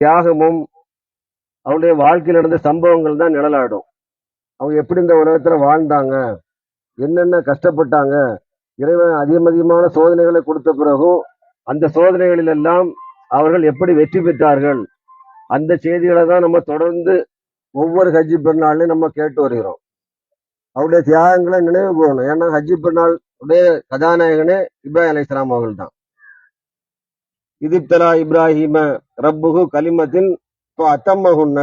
தியாகமும் அவருடைய வாழ்க்கையில் நடந்த சம்பவங்கள் தான் நிழலாடும். அவங்க எப்படி இந்த உலகத்தில் வாழ்ந்தாங்க? என்னென்ன கஷ்டப்பட்டாங்க? இறைவன் அதிகம் அதிகமான சோதனைகளை கொடுத்த பிறகும் அந்த சோதனைகளில் எல்லாம் அவர்கள் எப்படி வெற்றி பெற்றார்கள்? அந்த செய்திகளை தான் நம்ம தொடர்ந்து ஒவ்வொரு ஹஜ்ஜி பெருநாள்லையும் நம்ம கேட்டு வருகிறோம். அவருடைய தியாகங்களை நினைவு கூறணும். ஏன்னா ஹஜ்ஜி பெருநாளுடைய கதாநாயகனே இப்ராஹிம் அலை அவர்கள் தான். இதிப்தலா இப்ராஹிம ரப்புகு கலிமத்தின் அத்தம்மகுன்ன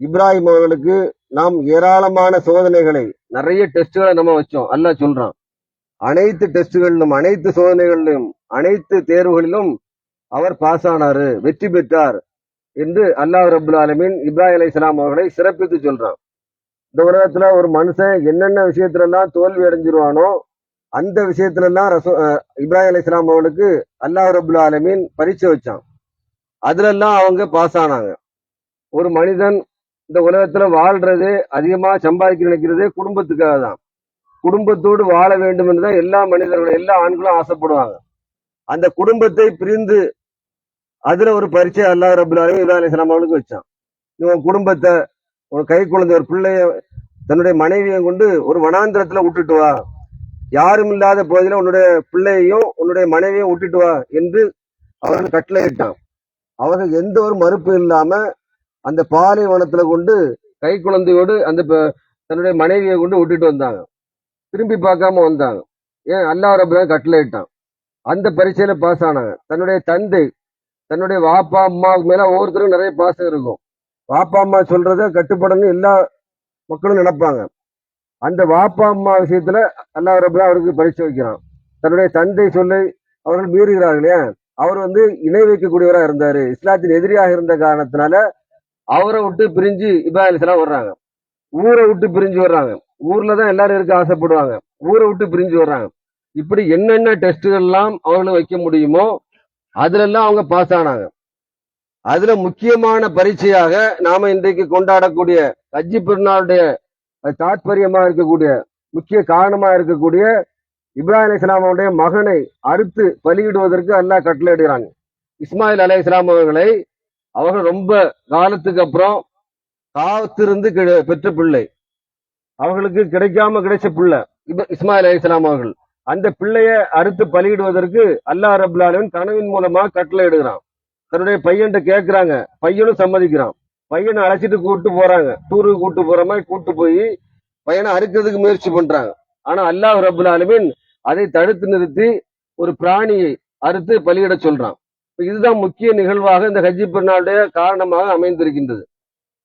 இப்ராஹிம் அவர்களுக்கு நாம் ஏராளமான சோதனைகளை நிறைய டெஸ்டுகளை நம்ம வச்சோம். அல்லாஹ் சொல்றான். அனைத்து டெஸ்டுகளிலும் அனைத்து சோதனைகளிலும் அனைத்து தேர்வுகளிலும் அவர் பாஸ் ஆனாரு வெற்றி பெற்றார் என்று அல்லாஹ் ரபுல் ஆலமின் இப்ராஹிம் அலைஹிஸ்ஸலாம் அவர்களை சிறப்பித்து சொல்றான். இந்த உலகத்துல ஒரு மனுஷன் என்னென்ன விஷயத்துல எல்லாம் தோல்வி அடைஞ்சிருவானோ அந்த விஷயத்துல எல்லாம் ரசூ அஹ் இப்ராஹிம் அலைஹிஸ்ஸலாம் அவர்களுக்கு அல்லாஹ் ரபுல் ஆலமீன் பரீட்சை வச்சான். அதுல எல்லாம் அவங்க பாஸ் ஆனாங்க. ஒரு மனிதன் இந்த உலகத்துல வாழ்றது அதிகமா சம்பாதிக்க நினைக்கிறதே குடும்பத்துக்காக தான். குடும்பத்தோடு வாழ வேண்டும் என்று தான் எல்லா மனிதர்களும் எல்லா ஆண்களும் ஆசைப்படுவாங்க. அந்த குடும்பத்தை பிரிந்து அதுல ஒரு பரீட்சை அல்லாஹ் ரபுல் ஆலமீன் இப்ராஹிம் இஸ்லாம் அவர்களுக்கு வச்சான். இவன் உன் குடும்பத்தை ஒரு கை குழந்தை ஒரு பிள்ளைய தன்னுடைய மனைவியை கொண்டு ஒரு வனாந்திரத்துல விட்டுட்டு வா. யாரும் இல்லாத போதில உன்னுடைய பிள்ளையையும் உன்னுடைய மனைவியும் விட்டுட்டு வா என்று அவர்கள் கட்டளையிட்டான். அவர்கள் எந்த ஒரு மறுப்பு இல்லாம அந்த பாலைவனத்துல கொண்டு கை குழந்தையோடு அந்த தன்னுடைய மனைவியை கொண்டு விட்டுட்டு வந்தாங்க. திரும்பி பார்க்காம வந்தாங்க. ஏன்? அல்லா ரபுதான் கட்டளையிட்டான். அந்த பரீட்சையில பாஸ் ஆனாங்க. தன்னுடைய தந்தை தன்னுடைய வாப்பா அம்மாவுக்கு மேல ஒவ்வொருத்தருக்கும் நிறைய பாசம் இருக்கும். வாப்பா அம்மா சொல்றத கட்டுப்படணும் எல்லா மக்களும் நினைப்பாங்க. அந்த வாப்பா அம்மா விஷயத்துல அல்லாஹ் ரபுல்லா அவருக்கு பரிசு வைக்கிறான். தன்னுடைய தந்தை சொல்லை அவர்கள் மீறுகிறார்கள் அவர் வந்து இணை வைக்கக்கூடியவரா இருந்தாரு. இஸ்லாத்தின் எதிரியாக இருந்த காரணத்தினால அவரை விட்டு பிரிஞ்சு இப்ராஹிம் வர்றாங்க. ஊரை விட்டு பிரிஞ்சு வர்றாங்க. ஊர்ல தான் எல்லாரும் இருக்க ஆசைப்படுவாங்க. ஊரை விட்டு பிரிஞ்சு வர்றாங்க. இப்படி என்னென்ன டெஸ்ட்டுகள் எல்லாம் அவங்களை வைக்க முடியுமோ அதுல எல்லாம் அவங்க பாஸ் ஆனாங்க. அதுல முக்கியமான பரீட்சையாக நாம இன்றைக்கு கொண்டாடக்கூடிய கஜ்ஜி பெருநாளுடைய தாத்பரியமா இருக்கக்கூடிய முக்கிய காரணமா இருக்கக்கூடிய இப்ராஹிம் இஸ்லாமுடைய மகனை அறுத்து பலியிடுவதற்கு அல்லாஹ் கட்டளையிடுகிறாங்க இஸ்மாயில் அலைஹிஸ்ஸலாம் அவர்களை அவர்கள் ரொம்ப காலத்துக்கு அப்புறம் காத்திருந்து பெற்ற பிள்ளை. அவர்களுக்கு கிடைக்காம கிடைச்ச பிள்ளை இஸ்மாயில் இஸ்மாயில் இஸ்லாம் அவர்கள். அந்த பிள்ளைய அறுத்து பலியிடுவதற்கு அல்லாஹ் ரபுல்லாலுவின் கனவின் மூலமா கட்டளையிடுகிறான் தன்னுடைய பையன்கிட்ட கேட்கிறாங்க பையனும் சம்மதிக்கிறான். பையனை அழைச்சிட்டு கூப்பிட்டு போறாங்க. டூருக்கு கூட்டு போற மாதிரி கூப்பிட்டு போய் பையனை அறுக்கிறதுக்கு முயற்சி பண்றாங்க. ஆனா அல்லாஹ் ரபுல் ஆலமின் அதை தடுத்து நிறுத்தி ஒரு பிராணியை அறுத்து பலியிட சொல்றான். இப்ப இதுதான் முக்கிய நிகழ்வாக இந்த ஹஜ்ஜி பெருநாளுடைய காரணமாக அமைந்திருக்கின்றது.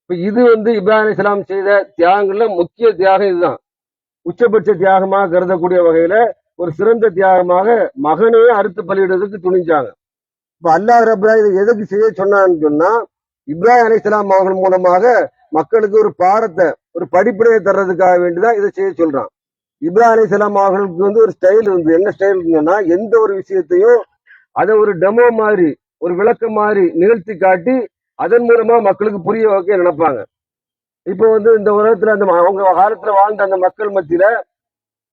இப்ப இது வந்து இப்ராஹிம் இஸ்லாம் செய்த தியாகங்கள்ல முக்கிய தியாகம் இதுதான். உச்சபட்ச தியாகமாக கருதக்கூடிய வகையில ஒரு சிறந்த தியாகமாக மகனையே அறுத்து பலியிடுறதுக்கு துணிஞ்சாங்க. இப்ப அல்லாஹ் ரபுல்லா இதை எதுக்கு செய்ய சொன்னான்னு சொன்னா இப்ராஹிம் அலிஸ்லாம் அவர்கள் மூலமாக மக்களுக்கு ஒரு பாடத்தை ஒரு படிப்பினையை தர்றதுக்காக வேண்டிதான் இதை செய்ய சொல்றான். இப்ராஹிம் அலிஸ்லாம் அவர்களுக்கு வந்து ஒரு ஸ்டைல் இருந்து என்ன ஸ்டைல் இருந்ததுன்னா எந்த ஒரு விஷயத்தையும் அதை ஒரு டெமோ மாதிரி ஒரு விளக்கம் மாதிரி நிகழ்த்தி காட்டி அதன் மூலமா மக்களுக்கு புரிய வைக்க நினைப்பாங்க. இப்போ வந்து இந்த உலகத்துல அந்த அவங்க காலத்துல வாழ்ந்த அந்த மக்கள் மத்தியில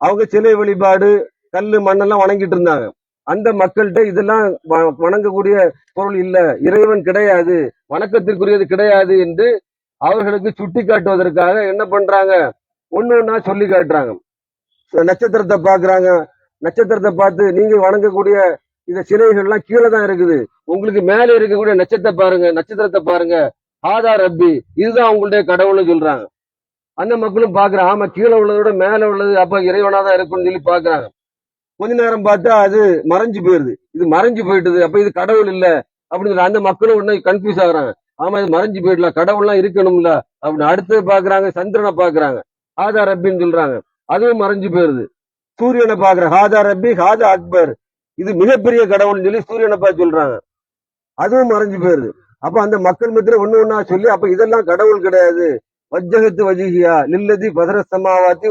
அவங்க சிலை வழிபாடு கல் மண்ணெல்லாம் வணங்கிட்டு இருந்தாங்க. அந்த மக்கள்கிட்ட இதெல்லாம் வ- வணங்கக்கூடிய பொருள் இல்ல. இறைவன் கிடையாது. வணக்கத்திற்குரியது கிடையாது என்று அவர்களுக்கு சுட்டி காட்டுவதற்காக என்ன பண்றாங்க? ஒன்னு ஒன்னா சொல்லி காட்டுறாங்க. நட்சத்திரத்தை பாக்குறாங்க. நட்சத்திரத்தை பார்த்து நீங்க வணங்கக்கூடிய இந்த சிலைகள்லாம் கீழே தான் இருக்குது. உங்களுக்கு மேல இருக்கக்கூடிய நட்சத்திரத்தை பாருங்க. நட்சத்திரத்தை பாருங்க. ஆதா ரப்பி. இதுதான் உங்களுடைய கடவுள்னு சொல்றாங்க. அந்த மக்களும் பாக்குறாங்க. ஆமா கீழே உள்ளதை விட மேல உள்ளது. அப்ப இறைவனா தான் இருக்கும்னு சொல்லி பாக்குறாங்க. கொஞ்ச நேரம் பார்த்தா அது மறைஞ்சு போயிருது. இது மறைஞ்சு போயிட்டது. அப்ப இது கடவுள் இல்ல. அப்படின்னு அந்த மக்களும் உடனே கன்ஃபியூஸ் ஆகுறாங்க. ஆமா இது மறைஞ்சு போயிடலாம் கடவுள்லாம் இருக்கணும்ல. அப்படின்னு அடுத்தது பாக்குறாங்க சந்திரனை பாக்குறாங்க ஹாதா ரப்பின்னு சொல்றாங்க. அதுவும் மறைஞ்சு போயிருது. சூரியனை பாக்குறாங்க ஹாதா ரப்பி ஹாதா அக்பர். இது மிகப்பெரிய கடவுள்னு சொல்லி சூரியனை பார்த்து சொல்றாங்க. அதுவும் மறைஞ்சு போயிருது. அப்ப அந்த மக்கள் மத்தியில ஒண்ணு ஒன்னா சொல்லி அப்ப இதெல்லாம் கடவுள் கிடையாது. வஜ்ஜகத்து வஜிகியா லில்லதி பதர சமாவாத்தி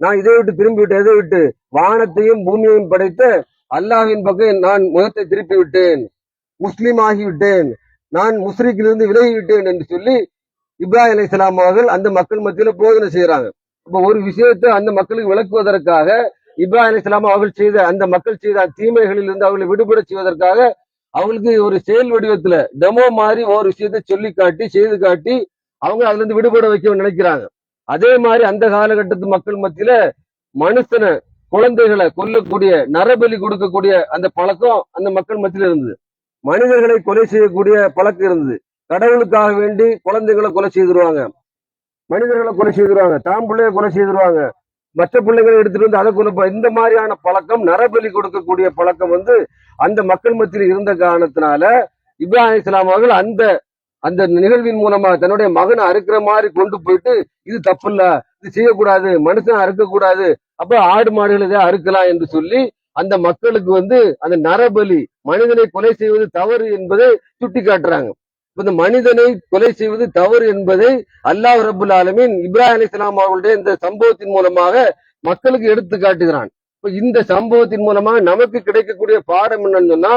நான் இதை விட்டு திரும்பி விட்டு எதை விட்டு? வானத்தையும் பூமியையும் படைத்த அல்லாஹின் பக்கம் நான் முகத்தை திருப்பி விட்டேன் முஸ்லீம் ஆகிவிட்டேன். நான் முஸ்ரீக்கிலிருந்து விலகி விட்டேன் என்று சொல்லி இப்ராஹிம் அலைஹிஸ்ஸலாம் அவர்கள் அந்த மக்கள் மத்தியில போதனை செய்யறாங்க அப்ப ஒரு விஷயத்தை அந்த மக்களுக்கு விளக்குவதற்காக இப்ராஹிம் அலைஹிஸ்ஸலாம் அவர்கள் செய்த அந்த மக்கள் செய்த தீமைகளில் இருந்து அவர்களை விடுபட செய்வதற்காக அவங்களுக்கு ஒரு செயல் வடிவத்துல டெமோ மாதிரி ஒரு விஷயத்தை சொல்லி காட்டி செய்து காட்டி அவங்க அதுல இருந்து விடுபட வைக்க நினைக்கிறாங்க. அதே மாதிரி அந்த காலகட்டத்து மக்கள் மத்தியில மனுஷனை குழந்தைகளை கொல்லக்கூடிய நரபலி கொடுக்கக்கூடிய அந்த பழக்கம் அந்த மக்கள் மத்தியில இருந்தது. மனிதர்களை கொலை செய்யக்கூடிய பழக்கம் இருந்தது. கடவுளுக்காக வேண்டி குழந்தைகளை கொலை செய்திருவாங்க. மனிதர்களை கொலை செய்திருவாங்க. தாம் பிள்ளைய கொலை செய்திருவாங்க. மற்ற பிள்ளைகளை எடுத்துட்டு வந்து அதை கொலை இந்த மாதிரியான பழக்கம் நரபலி கொடுக்கக்கூடிய பழக்கம் வந்து அந்த மக்கள் மத்தியில் இருந்த காரணத்தினால இப்ராஹிம் இஸ்லாம் அவர்கள் அந்த அந்த நிகழ்வின் மூலமா தன்னுடைய மகனை அறுக்கிற மாதிரி கொண்டு போயிட்டு இது தப்பு இல்ல இது செய்யக்கூடாது மனுஷன் அறுக்கக்கூடாது அப்ப ஆடு மாடுகள் இதை அறுக்கலாம் என்று சொல்லி அந்த மக்களுக்கு வந்து அந்த நரபலி மனிதனை கொலை செய்வது தவறு என்பதை சுட்டி காட்டுறாங்க இந்த மனிதனை கொலை செய்வது தவறு என்பதை அல்லாஹ் ரபுல் ஆலமின் இப்ராஹிம் இஸ்லாம் அவர்களுடைய இந்த சம்பவத்தின் மூலமாக மக்களுக்கு எடுத்து காட்டுகிறான். இப்ப இந்த சம்பவத்தின் மூலமாக நமக்கு கிடைக்கக்கூடிய பாடம் என்னன்னு சொன்னா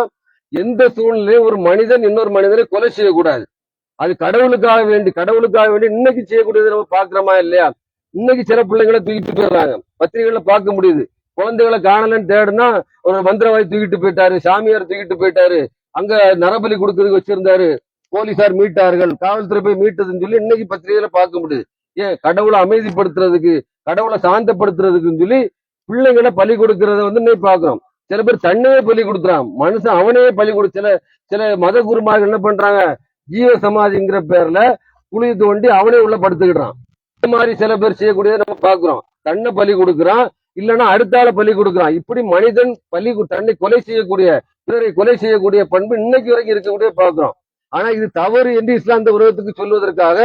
எந்த சூழ்நிலையும் ஒரு மனிதன் இன்னொரு மனிதனை கொலை செய்யக்கூடாது. அது கடவுளுக்காக வேண்டி கடவுளுக்காக வேண்டி இன்னைக்கு செய்யக்கூடியது நம்ம பாக்குறோமா இல்லையா? இன்னைக்கு சில பிள்ளைங்களை தூக்கிட்டு போயிடுறாங்க. பத்திரிகைகளை பார்க்க முடியுது. குழந்தைகளை காணலன்னு தேடுனா ஒரு மந்திரவாதி தூக்கிட்டு போயிட்டாரு சாமியார் தூக்கிட்டு போயிட்டாரு அங்க நரபலி கொடுக்கறதுக்கு வச்சிருந்தாரு போலீசார் மீட்டார்கள் காவல்துறை போய் மீட்டதுன்னு சொல்லி இன்னைக்கு பத்திரிகையில பார்க்க முடியுது. ஏன்? கடவுளை அமைதிப்படுத்துறதுக்கு கடவுளை சாந்தப்படுத்துறதுக்குன்னு சொல்லி பிள்ளைங்களை பலி கொடுக்கறத வந்து இன்னைக்கு பாக்குறோம் சில பேர் தன்னையே பலி கொடுத்துறான் மனுஷன் அவனே பலி கொடு சில சில மத குருமார்கள் என்ன பண்றாங்க? ஜீவ சமாதிங்கிற பேர்ல குழி தோண்டி அவனே உள்ள படுத்துக்கிட்டான் இந்த மாதிரி சில பேர் செய்யக்கூடியதை நம்ம பாக்குறோம் தன்னை பலி கொடுக்குறான் இல்லைன்னா அடுத்த பலி கொடுக்குறான். இப்படி மனிதன் பலி தன்னை கொலை செய்யக்கூடிய பிறரை கொலை செய்யக்கூடிய பண்பு இன்னைக்கு வரைக்கும் இருக்கக்கூடிய பாக்குறோம் ஆனா இது தவறு என்று இஸ்லாந்த உலகத்துக்கு சொல்வதற்காக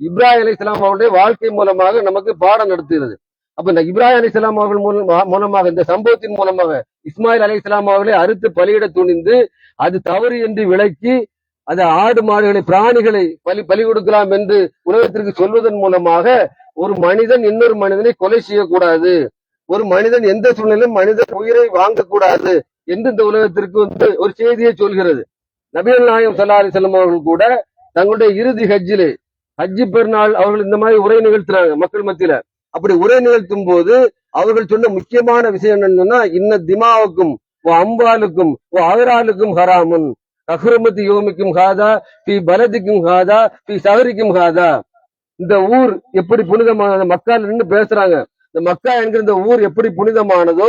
இப்ராஹிம் அலி இஸ்லாம் அவருடைய வாழ்க்கை மூலமாக நமக்கு பாடம் நடத்துகிறது. அப்ப இந்த இப்ராஹிம் அலி இஸ்லாம் அவர்கள் மூலம் மூலமாக இந்த சம்பவத்தின் மூலமாக இஸ்மாயில் அலி இஸ்லாம் அவர்களை அறுத்து பலியிட துணிந்து அது தவறு என்று விளக்கி அந்த ஆடு மாடுகளை பிராணிகளை பலி பலி கொடுக்கலாம் என்று உலகத்திற்கு சொல்வதன் மூலமாக ஒரு மனிதன் இன்னொரு மனிதனை கொலை செய்யக்கூடாது. ஒரு மனிதன் எந்த சூழ்நிலையும் மனிதன் உயிரை வாங்கக்கூடாது என்று இந்த உலகத்திற்கு வந்து ஒரு செய்தியை சொல்கிறது. நபிகள் நாயகம் சல்லாரி அலி செல்லம் அவர்கள் கூட தங்களுடைய இறுதி ஹஜ்ஜிலே ஹஜ்ஜி பெருநாள் அவர்கள் இந்த மாதிரி உரை நிகழ்த்தினாங்க மக்கள் மத்தியில. அப்படி உரை நிகழ்த்தும் போது அவர்கள் சொன்ன முக்கியமான விஷயம் என்னன்னா இன்ன திமாவுக்கும் ஓ அம்பாலுக்கும் ஓ அகராலுக்கும் ஹராமன். அஹ்ரமத்து யோமிக்கும் ஹாதா பி பலதிக்கும் ஹாதா பி சஹரிக்கும் ஹாதா. இந்த ஊர் எப்படி புனிதமானது மக்கா நின்று பேசுறாங்க. இந்த மக்கா என்கிற இந்த ஊர் எப்படி புனிதமானதோ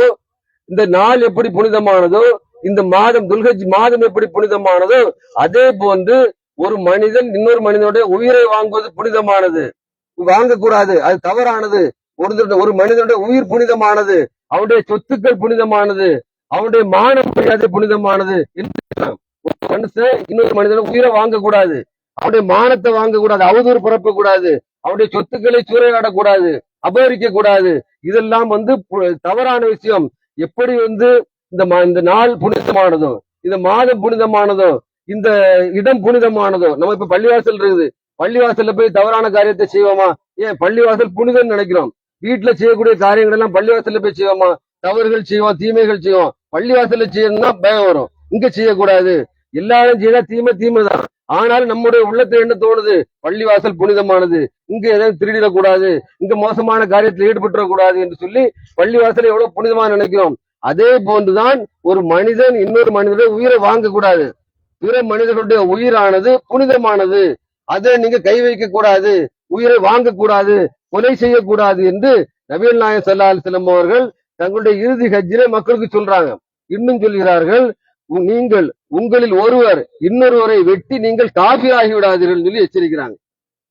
இந்த நாள் எப்படி புனிதமானதோ இந்த மாதம் துல்கஜ் மாதம் எப்படி புனிதமானதோ அதே போன்று ஒரு மனிதன் இன்னொரு மனிதனுடைய உயிரை வாங்குவது புனிதமானது. வாங்கக்கூடாது அது தவறானது. ஒரு ஒரு மனிதனுடைய உயிர் புனிதமானது. அவனுடைய சொத்துக்கள் புனிதமானது. அவனுடைய மான மரியாதை புனிதமானது. என்று மனுஷன் இன்னொரு மனிதன உயிரை வாங்கக்கூடாது. அவனுடைய மானத்தை வாங்கக்கூடாது. அவதூறு பிறப்ப கூடாது அவனுடைய சொத்துக்களை சூறையாடக்கூடாது. அபகரிக்க கூடாது இதெல்லாம் வந்து பு- தவறான விஷயம். எப்படி வந்து இந்த மா- இந்த நாள் புனிதமானதோ இந்த மாதம் புனிதமானதோ இந்த இடம் புனிதமானதோ நம்ம இப்ப பள்ளிவாசல் இருக்குது. பள்ளிவாசல்ல போய் தவறான காரியத்தை செய்வோமா? ஏன் பள்ளிவாசல் புனிதம்னு நினைக்கிறோம். வீட்டுல செய்யக்கூடிய காரியங்கள் எல்லாம் பள்ளிவாசல்ல போய் செய்வோமா? தவறுகள் செய்வோம் தீமைகள் செய்வோம். பள்ளிவாசல்ல செய்யணும்னா பயம் வரும். இங்க செய்யக்கூடாது. எல்லாரும் செய்தா தீமை தீமை தான் ஆனாலும் நம்முடைய உள்ளத்துல என்ன தோணுது? பள்ளிவாசல் புனிதமானது. இங்க எதாவது திருடிடக்கூடாது. இங்க மோசமான காரியத்தில் ஈடுபட்டுறக்கூடாது என்று சொல்லி பள்ளிவாசலை எவ்வளவு புனிதமா நினைக்கிறோம். அதே போன்றுதான் ஒரு மனிதன் இன்னொரு மனிதனுடைய உயிரை வாங்கக்கூடாது. பிற மனிதர்களுடைய உயிரானது புனிதமானது. அதை நீங்க கை வைக்க கூடாது உயிரை வாங்கக்கூடாது. கொலை செய்யக்கூடாது என்று நபிகள் நாயன் சல்லா அலைஹி அவர்கள் தங்களுடைய இறுதி ஹஜ்ஜிலே மக்களுக்கு சொல்றாங்க. இன்னும் சொல்கிறார்கள் நீங்கள் உங்களில் ஒருவர் இன்னொருவரை வெட்டி நீங்கள் காபிராகி விடாதீர்கள் சொல்லி எச்சரிக்கிறாங்க.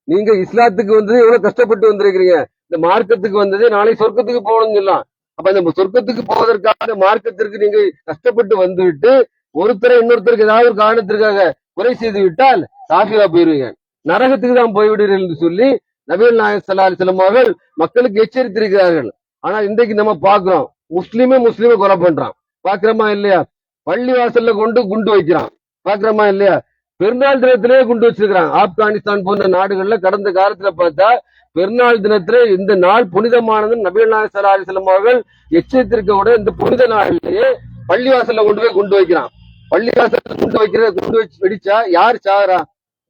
நீங்க இஸ்லாத்துக்கு வந்தது எவ்வளவு கஷ்டப்பட்டு வந்திருக்கிறீங்க. இந்த மார்க்கத்துக்கு வந்ததே நாளை சொர்க்கத்துக்கு போகணும்னு சொல்லலாம். அப்ப இந்த சொர்க்கத்துக்கு போவதற்காக மார்க்கத்திற்கு நீங்க கஷ்டப்பட்டு வந்துவிட்டு ஒருத்தரை இன்னொருத்தருக்கு ஏதாவது ஒரு காரணத்திற்காக குறை செய்து விட்டால் சாஃபியா போயிருவீங்க. நரகத்துக்கு தான் போய்விடுறீர்கள் என்று சொல்லி நபிகள் நாயக் ஸல்லல்லாஹு அலைஹி அவர்கள் மக்களுக்கு எச்சரித்திருக்கிறார்கள். ஆனா இன்றைக்கு நம்ம பாக்குறோம் முஸ்லீமே முஸ்லீமே கொலை பண்றான். பாக்குறோமா இல்லையா? பள்ளி வாசல்ல கொண்டு குண்டு வைக்கிறான். பாக்குறோமா இல்லையா? பெருநாள் தினத்திலே குண்டு வச்சிருக்கிறான். ஆப்கானிஸ்தான் போன்ற நாடுகள்ல கடந்த காலத்துல பார்த்தா பெருநாள் தினத்திலே இந்த நாள் புனிதமானது நபிகள் நாயகம் ஸல்லல்லாஹு அவர்கள் எச்சரித்திருக்க கூட இந்த புனித நாளிலேயே பள்ளிவாசல்ல கொண்டு போய் குண்டு வைக்கிறான். பள்ளிவாசல்ல குண்டு வைக்கிற குண்டு வச்சு வெடிச்சா யார் சாகுறா?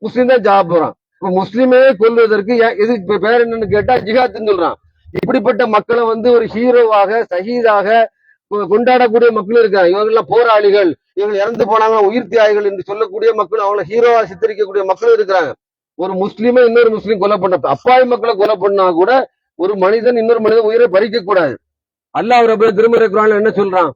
முஸ்லீம் தான் சாக போறான். இப்ப முஸ்லீமே கொல்வதற்கு ஏன் எதுக்கு பேர் என்னன்னு கேட்டா ஜிஹாத்னு சொல்றான். இப்படிப்பட்ட மக்களை வந்து ஒரு ஹீரோவாக சஹீதாக கொண்டாடக்கூடிய மக்கள் இருக்காங்க. இவங்கெல்லாம் போராளிகள். இவங்க இறந்து போனாங்க உயிர் தியாகிகள் என்று சொல்லக்கூடிய மக்கள் அவங்கள ஹீரோவா சித்தரிக்கக்கூடிய மக்கள் இருக்கிறாங்க. ஒரு முஸ்லீமை இன்னொரு முஸ்லீம் கொலை பண்ண அப்பாவி மக்களை கொலை பண்ணா கூட ஒரு மனிதன் இன்னொரு மனிதன் உயிரை பறிக்க கூடாது. அல்லாஹ் ரபுல் திருமறை குரான்ல என்ன சொல்றான்?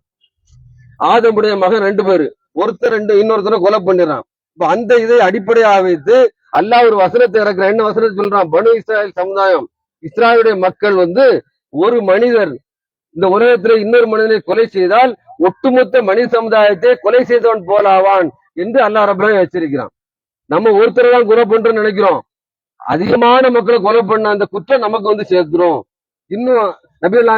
ஆதமுடைய மகன் ரெண்டு பேரு. ஒருத்தர் ரெண்டு இன்னொருத்தரை கொலை பண்ணிடுறான். இப்ப அந்த இதை அடிப்படையாக வைத்து அல்லாஹ் ஒரு வசனத்தை இறக்குற என்ன வசனத்தை சொல்றான்? பனு இஸ்ராயல் சமுதாயம். இஸ்ராயலுடைய மக்கள் வந்து ஒரு மனிதர் இந்த உலகத்துல இன்னொரு மனிதனை கொலை செய்தால் ஒட்டுமொத்த மனித சமுதாயத்தை கொலை செய்தவன் போலாவான் என்று அல்லா ரபுல்லாஹ் எச்சரிக்கிறான். நம்ம ஒருத்தரை தான் கொலை பண்றோம்னு நினைக்கிறோம். அதிகமான மக்களை கொலை பண்ண அந்த குற்றம் நமக்கு வந்து சேர்க்கிறோம். இன்னும் நபிகள்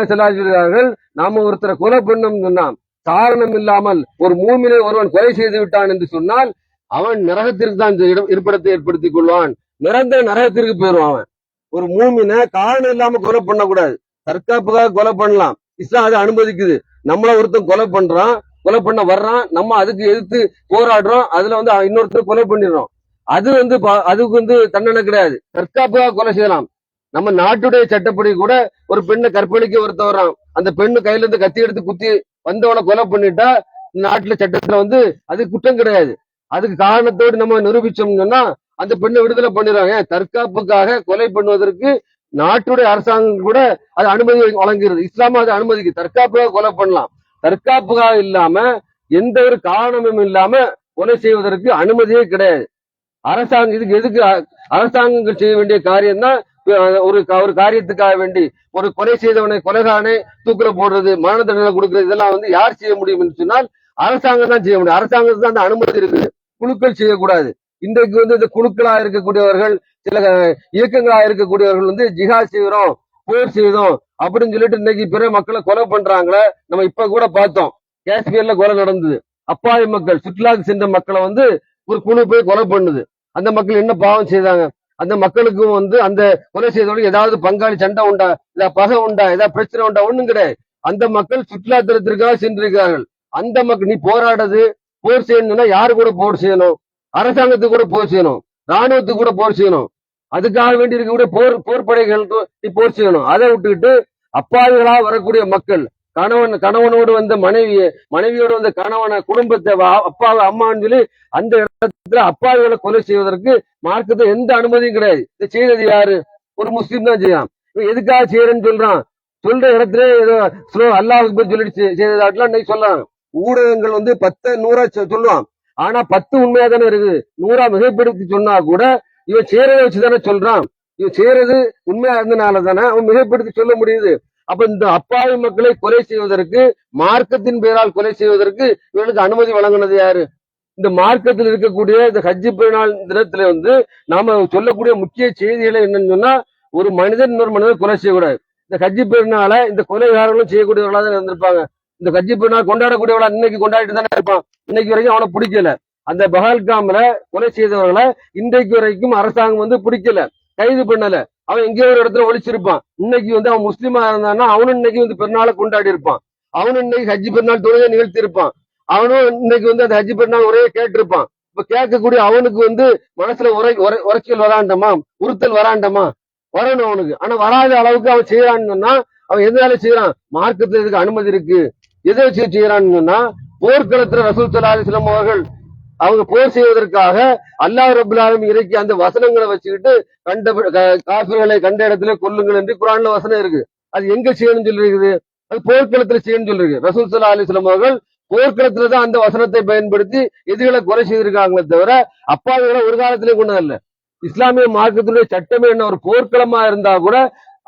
நாம ஒருத்தரை கொலை பண்ணோம் சொன்னா காரணம் இல்லாமல் ஒரு மூமினை ஒருவன் கொலை செய்து விட்டான் என்று சொன்னால் அவன் நரகத்திற்கு தான் இந்த இடம் இருப்பிடத்தை ஏற்படுத்திக் கொள்வான். நிரந்தர நரகத்திற்கு போயிடுவான் அவன். ஒரு மூமினை காரணம் இல்லாம கொலை பண்ணக்கூடாது. தற்காப்புக்காக கொலை பண்ணலாம். இஸ்லாம் அதை அனுமதிக்குது. நம்மள ஒருத்தன் கொலை பண்றான் கொலை பண்ண வர்றான் நம்ம அதுக்கு எதிர்த்து போராடுறோம் அதுல வந்து இன்னொருத்தர் கொலை பண்ணிடுறோம். அது வந்து அதுக்கு வந்து தண்டனை கிடையாது. தற்காப்புக்காக கொலை செய்யலாம். நம்ம நாட்டுடைய சட்டப்படி கூட ஒரு பெண்ணை கற்பழிக்க ஒருத்தன் வர்றான். அந்த பெண்ணு கையில இருந்து கத்தி எடுத்து குத்தி வந்தவனை கொலை பண்ணிட்டா நாட்டுல சட்டத்துல வந்து அது குற்றம் கிடையாது. அதுக்கு காரணத்தோடு நம்ம நிரூபிச்சோம்னு சொன்னா அந்த பெண்ணை விடுதலை பண்ணிடுறாங்க. தற்காப்புக்காக கொலை பண்ணுவதற்கு நாட்டுடைய அரசாங்கம் கூட அது அனுமதி வழங்குகிறது. இஸ்லாம அது அனுமதிக்கு. தற்காப்புக்காக கொலை பண்ணலாம். தற்காப்புக்காக இல்லாம எந்த ஒரு காரணமும் இல்லாம கொலை செய்வதற்கு அனுமதியே கிடையாது. அரசாங்கம் இதுக்கு எதுக்கு அரசாங்கங்கள் செய்ய வேண்டிய காரியம் தான் ஒரு ஒரு காரியத்துக்காக வேண்டி ஒரு கொலை செய்தவனை கொலைகாரனை தூக்கில போடுறது மரண தண்டனை கொடுக்கறது இதெல்லாம் வந்து யார் செய்ய முடியும் சொன்னால் அரசாங்கம் தான் செய்ய முடியும். அரசாங்கத்துக்கு தான் அந்த அனுமதி இருக்குது. குழுக்கள் செய்யக்கூடாது. இன்றைக்கு வந்து இந்த குழுக்களா இருக்கக்கூடியவர்கள் சில இயக்கங்களா இருக்கக்கூடியவர்கள் வந்து ஜிகா செய்கிறோம் போர் செய்தோம் அப்படின்னு சொல்லிட்டு இன்னைக்கு பிற மக்களை கொலை பண்றாங்களே நம்ம இப்ப கூட பார்த்தோம். காஷ்மீர்ல கொலை நடந்தது. அப்பாவி மக்கள் சுற்றுலாக்கு சென்ற மக்களை வந்து ஒரு குழு போய் கொலை பண்ணுது. அந்த மக்கள் என்ன பாவம் செய்தாங்க? அந்த மக்களுக்கும் வந்து அந்த கொலை செய்தவங்க ஏதாவது பங்காளி சண்டை உண்டா? ஏதாவது பகை உண்டா? ஏதாவது பிரச்சனை உண்டா? ஒண்ணும் கிடையாது. அந்த மக்கள் சுற்றுலா தலத்திற்காக சென்றிருக்கிறார்கள். அந்த மக்கள் நீ போராடுறது போர் செய்யணும்னா யாரு கூட போர் செய்யணும்? அரசாங்கத்துக்கு கூட போர் செய்யணும். ராணுவத்துக்கு கூட போர் செய்யணும். அதுக்காக வேண்டி இருக்கக்கூடிய போர் போர்படைகளுக்கு நீ போர் செய்யணும். அதை விட்டுக்கிட்டு அப்பாவிகளா வரக்கூடிய மக்கள் கணவன் கணவனோடு வந்த மனைவி மனைவியோடு வந்த கணவனை குடும்பத்தை வா- அப்பாவை அம்மான்னு சொல்லி அந்த இடத்துல அப்பாவிகளை கொலை செய்வதற்கு மார்க்கத்தை எந்த அனுமதியும் கிடையாது. இதை செய்தது யாரு? ஒரு முஸ்லீம் தான் செய்யலாம் இவன் எதுக்காக செய்யறேன்னு சொல்றான். சொல்ற இடத்துல ஏதோ ஸ்லோ அல்லாஹுக்கு சொல்லிட்டு செய்ததாட்டெல்லாம் இன்னைக்கு சொல்லலாம். ஊடகங்கள் வந்து பத்த நூறா சொல்லுவான். ஆனா பத்து உண்மையா தானே இருக்குது நூறா மிகைப்படுத்தி சொன்னா கூட இவன் செய்யறதை வச்சுதானே சொல்றான். இவன் செய்யறது உண்மையா இருந்தனால தானே அவன் மிகைப்படுத்தி சொல்ல முடியுது. அப்ப இந்த அப்பாவி மக்களை கொலை செய்வதற்கு மார்க்கத்தின் பெயரால் கொலை செய்வதற்கு இவனுக்கு அனுமதி வழங்கினது யாரு? இந்த மார்க்கத்தில் இருக்கக்கூடிய இந்த ஹஜ்ஜி பெருநாள் தினத்துல வந்து நாம சொல்லக்கூடிய முக்கிய செய்திகளை என்னன்னு சொன்னா ஒரு மனிதன் இன்னொரு மனிதன் கொலை செய்யக்கூடாது. இந்த ஹஜ்ஜி பெருநாளை இந்த கொலைகாரர்களும் செய்யக்கூடியவர்களாக தான் இருந்திருப்பாங்க. இந்த கட்சி பெருநாள் கொண்டாடக்கூடியவளா இன்னைக்கு கொண்டாடிட்டு தானே இருப்பான். இன்னைக்கு வரைக்கும் அவனை பிடிக்கல. அந்த பஹல்காம்ல கொலை செய்தவர்களை இன்றைக்கு வரைக்கும் அரசாங்கம் வந்து பிடிக்கல. கைது பண்ணல. அவன் எங்கேயோ ஒரு இடத்துல ஒழிச்சிருப்பான். இன்னைக்கு வந்து அவன் முஸ்லீமா இருந்தான்னா அவனும் இன்னைக்கு வந்து பெருநாளை கொண்டாடி இருப்பான். அவனும் இன்னைக்கு ஹஜ்ஜி பெருநாள் தொழுகை நிகழ்த்தி இருப்பான் அவனும் இன்னைக்கு வந்து அந்த ஹஜ்ஜி பெருநாள் ஒரே கேட்டிருப்பான். இப்ப கேட்கக்கூடிய அவனுக்கு வந்து மனசுல உரை உரை- உரைச்சல் வராண்டமா? உறுத்தல் வராண்டமா? வரணும் அவனுக்கு. ஆனா வராத அளவுக்கு அவன் செய்யறான்னு சொன்னா அவன் எதனால செய்யறான் மார்க்கத்துல இதுக்கு அனுமதி இருக்கு? எதை வச்சு செய்யறான்னு சொன்னா போர்க்களத்துல ரசூல் சல்லா அலிஸ்லாம் அவர்கள் அவங்க போர் செய்வதற்காக அல்லாஹ் ரபுல்லாலும் இறக்கி அந்த வசனங்களை வச்சுக்கிட்டு கண்ட காசுகளை கண்ட இடத்துல கொல்லுங்கள் என்று குரான்ல வசனம் இருக்கு. அது எங்க செய்யணும்னு சொல்லிருக்குது? அது போர்க்களத்துல செய்யணும்னு சொல்லிருக்கு. ரசூல் சல்லா அலிஸ்லாம் அவர்கள் போர்க்களத்துல தான் அந்த வசனத்தை பயன்படுத்தி எதிர்களை கொலை செய்திருக்காங்களே தவிர அப்பாவிகளை ஒரு காலத்திலே கொண்டதல்ல. இஸ்லாமிய மார்க்கத்துடைய சட்டமே என்ன? ஒரு போர்க்களமா இருந்தா கூட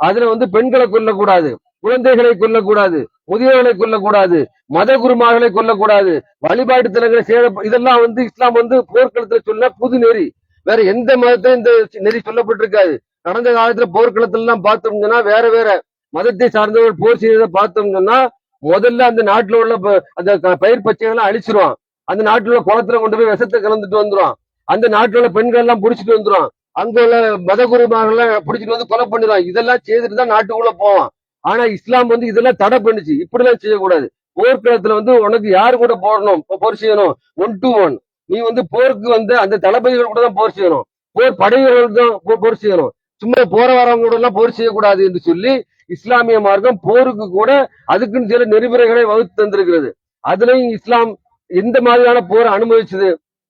அதுல வந்து பெண்களை கொல்லக்கூடாது குழந்தைகளை கொல்லக்கூடாது. முதியவர்களை கொல்லக்கூடாது மத குருமார்களை கொல்லக்கூடாது வழிபாட்டு தலங்களை சேர இதெல்லாம் வந்து இஸ்லாம் வந்து போர்க்களத்துல சொன்ன புது நெறி. வேற எந்த மதத்தையும் இந்த நெறி சொல்லப்பட்டிருக்காது. கடந்த காலத்துல போர்க்களத்துல எல்லாம் பார்த்தோம்னா வேற வேற மதத்தை சார்ந்தவர்கள் போர் செய்ததை பார்த்தோம்னா முதல்ல அந்த நாட்டுல உள்ள அந்த பயிர் பச்சைகளை அழிச்சிருவான். அந்த நாட்டுல உள்ள குளத்துல கொண்டு போய் விஷத்தை கலந்துட்டு வந்துருவான். அந்த நாட்டுல உள்ள பெண்கள் எல்லாம் புடிச்சிட்டு வந்துருவான். அங்க உள்ள மத குருமார்கள் புடிச்சிட்டு வந்து கொலை பண்ணிடுவான். இதெல்லாம் செய்துட்டு தான் நாட்டுக்குள்ள போவான். ஆனா இஸ்லாம் வந்து இதெல்லாம் தடை பண்ணுச்சு. இப்படிலாம் செய்யக்கூடாது. போர்க்களத்துல வந்து உனக்கு யாரு கூட போடணும் போர் செய்யணும். ஒன் டு ஒன் நீ வந்து போருக்கு வந்து அந்த தளபதிகள் கூட தான் போர் செய்யணும். போர் படைகள் தான் போர் செய்யணும். சும்மா போற வரவங்க கூட எல்லாம் போர் செய்யக்கூடாது என்று சொல்லி இஸ்லாமிய மார்க்கம் போருக்கு கூட அதுக்குன்னு சில நெறிமுறைகளை வகுத்து தந்திருக்கிறது. அதுலயும் இஸ்லாம் எந்த மாதிரியான போரை அனுமதிச்சது?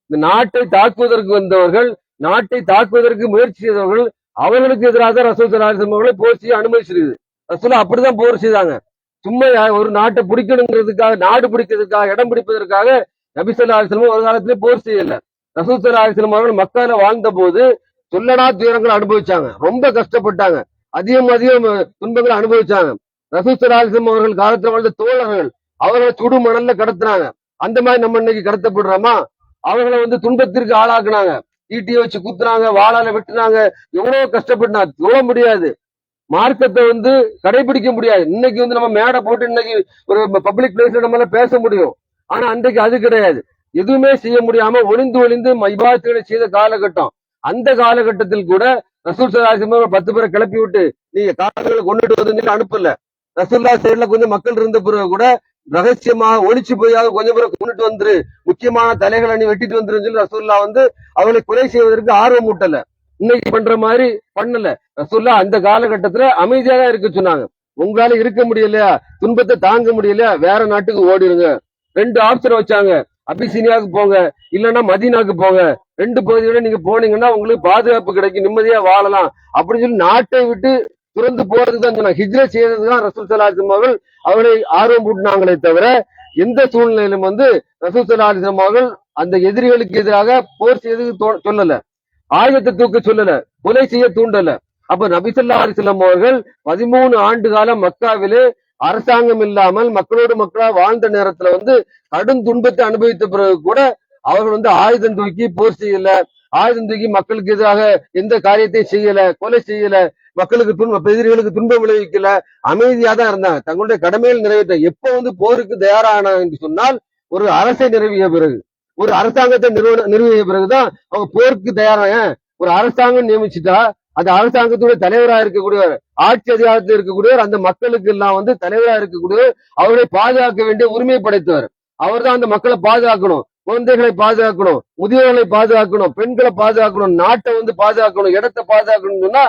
இந்த நாட்டை தாக்குவதற்கு வந்தவர்கள் நாட்டை தாக்குவதற்கு முயற்சி செய்தவர்கள் அவர்களுக்கு எதிராக ரசூல் அவர்களை போர் செய்ய அனுமதிச்சிருக்குது. ரசூலா அப்படிதான் போர் செய்தாங்க. சும்மா ஒரு நாட்டை பிடிக்கணுங்கிறதுக்காக நாடு பிடிக்கிறதுக்காக இடம் பிடிப்பதற்காக நபிசல்லா அலிஸ்லமும் ஒரு காலத்திலே போர் செய்யல. ரசூல் சல்லா அலிஸ்லம் அவர்கள் மக்கால வாழ்ந்த போது சொல்லடா துயரங்களை அனுபவிச்சாங்க. ரொம்ப கஷ்டப்பட்டாங்க. அதிகம் அதிகம் துன்பங்களை அனுபவிச்சாங்க. ரசூல் சல்லா அலிஸ்லம் அவர்கள் காலத்துல வாழ்ந்த தோழர்கள் அவர்களை சுடு மணல்ல கடத்துனாங்க. அந்த மாதிரி நம்ம இன்னைக்கு கடத்தப்படுறோமா? அவர்களை வந்து துன்பத்திற்கு ஆளாக்குனாங்க. ஈட்டியை வச்சு குத்துனாங்க வாளால வெட்டுனாங்க. எவ்வளவு கஷ்டப்பட்டாங்க தொழ முடியாது. மார்க்கத்தை வந்து கடைபிடிக்க முடியாது. இன்னைக்கு வந்து நம்ம மேடை போட்டு இன்னைக்கு ஒரு பப்ளிக் பிளேஸ்ல நம்மளால பேச முடியும். ஆனா அன்றைக்கு அது கிடையாது. எதுவுமே செய்ய முடியாம ஒளிந்து ஒளிந்து இபாதத்துகளை செய்த காலகட்டம். அந்த காலகட்டத்தில் கூட ரசூல் சலாசிம் பத்து பேரை கிளப்பி விட்டு நீங்க காலங்களை கொண்டுட்டு வந்து அனுப்பல. ரசூல்லா சைட்ல கொஞ்சம் மக்கள் இருந்த பிறகு கூட ரகசியமாக ஒழிச்சு போயாவது கொஞ்சம் பேரை கொண்டுட்டு வந்துரு. முக்கியமான தலைகளை நீ வெட்டிட்டு வந்துருன்னு சொல்லி ரசூல்லா வந்து அவளை கொலை செய்வதற்கு ஆர்வம் ஊட்டல இன்னைக்கு பண்ற மாதிரி பண்ணல. ரசூல்லா அந்த காலகட்டத்துல அமைதியா தான் இருக்க சொன்னாங்க. உங்களால இருக்க முடியலையா? துன்பத்தை தாங்க முடியலையா? வேற நாட்டுக்கு ஓடிடுங்க ரெண்டு ஆப்ஷன் வச்சாங்க. அபிசீனியாவுக்கு போங்க. இல்லைன்னா மதீனாக்கு போங்க. ரெண்டு பகுதியோட நீங்க போனீங்கன்னா உங்களுக்கு பாதுகாப்பு கிடைக்கும். நிம்மதியா வாழலாம். அப்படின்னு சொல்லி நாட்டை விட்டு துறந்து போறதுக்கு தான் சொன்னாங்க. ஹிஜ்ரத் செய்யறதுக்கு தான் ரசூல் சலாஹம் அவர்கள் அவரை ஆர்வம் கூட்டினாங்களே தவிர எந்த சூழ்நிலையிலும் வந்து ரசூல் சலாஹம் அவர்கள் அந்த எதிரிகளுக்கு எதிராக போர் செய்யறதுக்கு தோ- சொல்லல. ஆயுதத்தை தூக்க சொல்லல கொலை செய்ய தூண்டல. அப்ப நபிசல்லா அரிசலம் அவர்கள் பதிமூணு ஆண்டு காலம் மக்காவிலே அரசாங்கம் இல்லாமல் மக்களோடு மக்களா வாழ்ந்த நேரத்துல வந்து கடும் துன்பத்தை அனுபவித்த பிறகு கூட அவர்கள் வந்து ஆயுதம் தூக்கி போர் செய்யல. ஆயுதம் தூக்கி மக்களுக்கு எதிராக எந்த காரியத்தையும் செய்யல கொலை செய்யல. மக்களுக்கு துன்பம் எதிரிகளுக்கு துன்பம் விளைவிக்கல. அமைதியா தான் இருந்தாங்க. தங்களுடைய கடமையில் நிறைவேற்ற எப்ப வந்து போருக்கு தயாரானாங்க என்று சொன்னால் ஒரு அரசை நிறுவிய பிறகு. ஒரு அரசாங்கத்தை நிறுவன நிறுவிய பிறகுதான் அவங்க போருக்கு தயாராக. ஒரு அரசாங்கம் நியமிச்சுட்டா அந்த அரசாங்கத்துடைய தலைவரா இருக்கக்கூடியவர் ஆட்சி அதிகாரத்தில் இருக்கக்கூடியவர் அந்த மக்களுக்கு எல்லாம் வந்து தலைவரா இருக்கக்கூடியவர் அவரை பாதுகாக்க வேண்டிய உரிமை படைத்தவர். அவர்தான் அந்த மக்களை பாதுகாக்கணும். குழந்தைகளை பாதுகாக்கணும். முதியோர்களை பாதுகாக்கணும். பெண்களை பாதுகாக்கணும். நாட்டை வந்து பாதுகாக்கணும். இடத்தை பாதுகாக்கணும்னு சொன்னா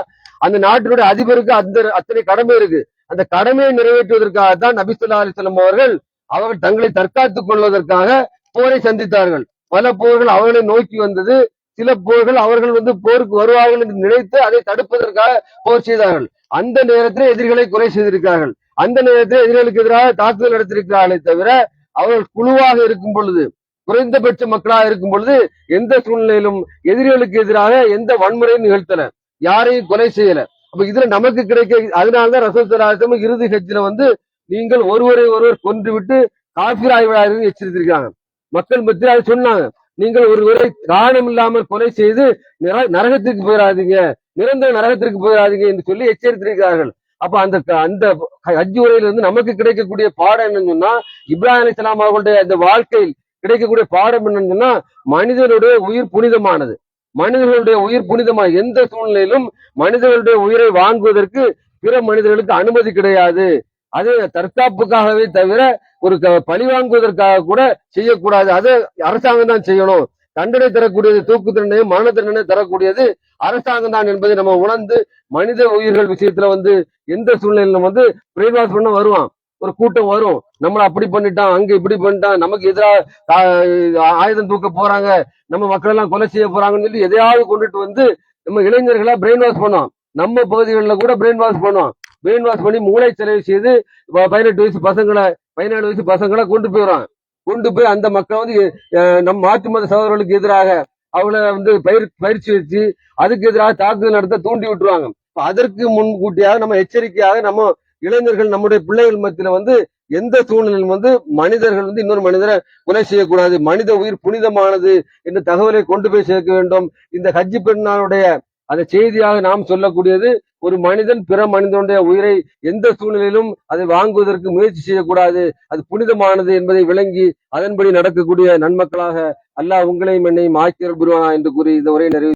அந்த நாட்டினுடைய அதிபருக்கு அந்த அத்தனை கடமை இருக்கு. அந்த கடமையை நிறைவேற்றுவதற்காக தான் நபிசுல்லா அலிசல்லம் அவர்கள் அவர்கள் தங்களை தற்காத்துக் கொள்வதற்காக போரை சந்தித்தார்கள். பல போர்கள் அவர்களை நோக்கி வந்தது. சில போர்கள் அவர்கள் வந்து போருக்கு வருவார்கள் என்று நினைத்து அதை தடுப்பதற்காக போர் செய்தார்கள். அந்த நேரத்தில் எதிரிகளை கொலை செய்திருக்கிறார்கள். அந்த நேரத்தில் எதிரிகளுக்கு எதிராக தாக்குதல் நடத்திருக்கிறார்களே தவிர அவர்கள் குழுவாக இருக்கும் பொழுது குறைந்தபட்ச மக்களாக இருக்கும் பொழுது எந்த சூழ்நிலையிலும் எதிரிகளுக்கு எதிராக எந்த வன்முறையும் நிகழ்த்தல. யாரையும் கொலை செய்யல. அப்ப இதுல நமக்கு கிடைக்க அதனாலதான் ரசூல் இறுதி கட்சியில வந்து நீங்கள் ஒருவரை ஒருவர் கொன்று விட்டு காபிர் எச்சரித்திருக்காங்க மக்கள் மத்தியில் அதை சொன்னாங்க. நீங்கள் ஒருவரை காரணம் இல்லாமல் கொலை செய்து நரகத்திற்கு போயிடாதீங்க நிரந்தர நரகத்திற்கு போயிடாதீங்க என்று சொல்லி எச்சரித்திருக்கிறார்கள். அப்ப அந்த அந்த ஹஜ் உரையிலிருந்து நமக்கு கிடைக்கக்கூடிய பாடம் என்னன்னு சொன்னா இப்ராஹிம் அலிஸ்லாம் அவர்களுடைய அந்த வாழ்க்கையில் கிடைக்கக்கூடிய பாடம் என்னன்னு சொன்னா மனிதனுடைய உயிர் புனிதமானது. மனிதர்களுடைய உயிர் புனிதமா எந்த சூழ்நிலையிலும் மனிதர்களுடைய உயிரை வாங்குவதற்கு பிற மனிதர்களுக்கு அனுமதி கிடையாது. அது தற்காப்புக்காகவே தவிர ஒரு க- பழி வாங்குவதற்காக கூட செய்யக்கூடாது. அதை அரசாங்கம் தான் செய்யணும். தண்டனை தரக்கூடியது தூக்கு தண்டனை மரண தண்டனை தரக்கூடியது அரசாங்கம் தான் என்பதை நம்ம உணர்ந்து மனித உயிர்கள் விஷயத்துல வந்து எந்த சூழ்நிலையில வந்து பிரெயின் வாஷ் பண்ண வருவான். ஒரு கூட்டம் வரும். நம்மளை அப்படி பண்ணிட்டான் அங்க இப்படி பண்ணிட்டான் நமக்கு எதிராக ஆயுதம் தூக்க போறாங்க நம்ம மக்கள் எல்லாம் கொலை செய்ய போறாங்கன்னு சொல்லி எதையாவது கொண்டுட்டு வந்து நம்ம இளைஞர்களை பிரெயின் வாஷ் பண்ணுவோம் நம்ம பகுதிகளில் கூட பிரெயின் வாஷ் பண்ணுவோம் பிரெயின் வாஷ் பண்ணி மூளை செலவு செய்து பதினெட்டு வயசு பசங்களை பதினேழு வயசு பசங்களை கொண்டு போயிடும் கொண்டு போய் அந்த மக்கள் வந்து நம் மாற்று மத சகோதரர்களுக்கு எதிராக அவளை வந்து பயிர் பயிற்சி வச்சு அதுக்கு எதிராக தாக்குதல் நடத்த தூண்டி விட்டுருவாங்க. அதற்கு முன்கூட்டியாக நம்ம எச்சரிக்கையாக நம்ம இளைஞர்கள் நம்முடைய பிள்ளைகள் மத்தியில வந்து எந்த சூழ்நிலையிலும் வந்து மனிதர்கள் வந்து இன்னொரு மனிதரை கொலை செய்யக்கூடாது. மனித உயிர் புனிதமானது என்ற தகவலை கொண்டு போய் சேர்க்க வேண்டும். இந்த ஹஜ்ஜி பெருநாளுடைய அந்த செய்தியாக நாம் சொல்லக்கூடியது ஒரு மனிதன் பிற மனிதனுடைய உயிரை எந்த சூழ்நிலையிலும் அதை வாங்குவதற்கு முயற்சி செய்யக்கூடாது. அது புனிதமானது என்பதை விளங்கி அதன்படி நடக்கக்கூடிய நன்மக்களாக அல்லாஹ் உங்களையும் என்னையும் ஆக்கியர் புரிவானா என்று கூறி இந்த உரையை நிறைவு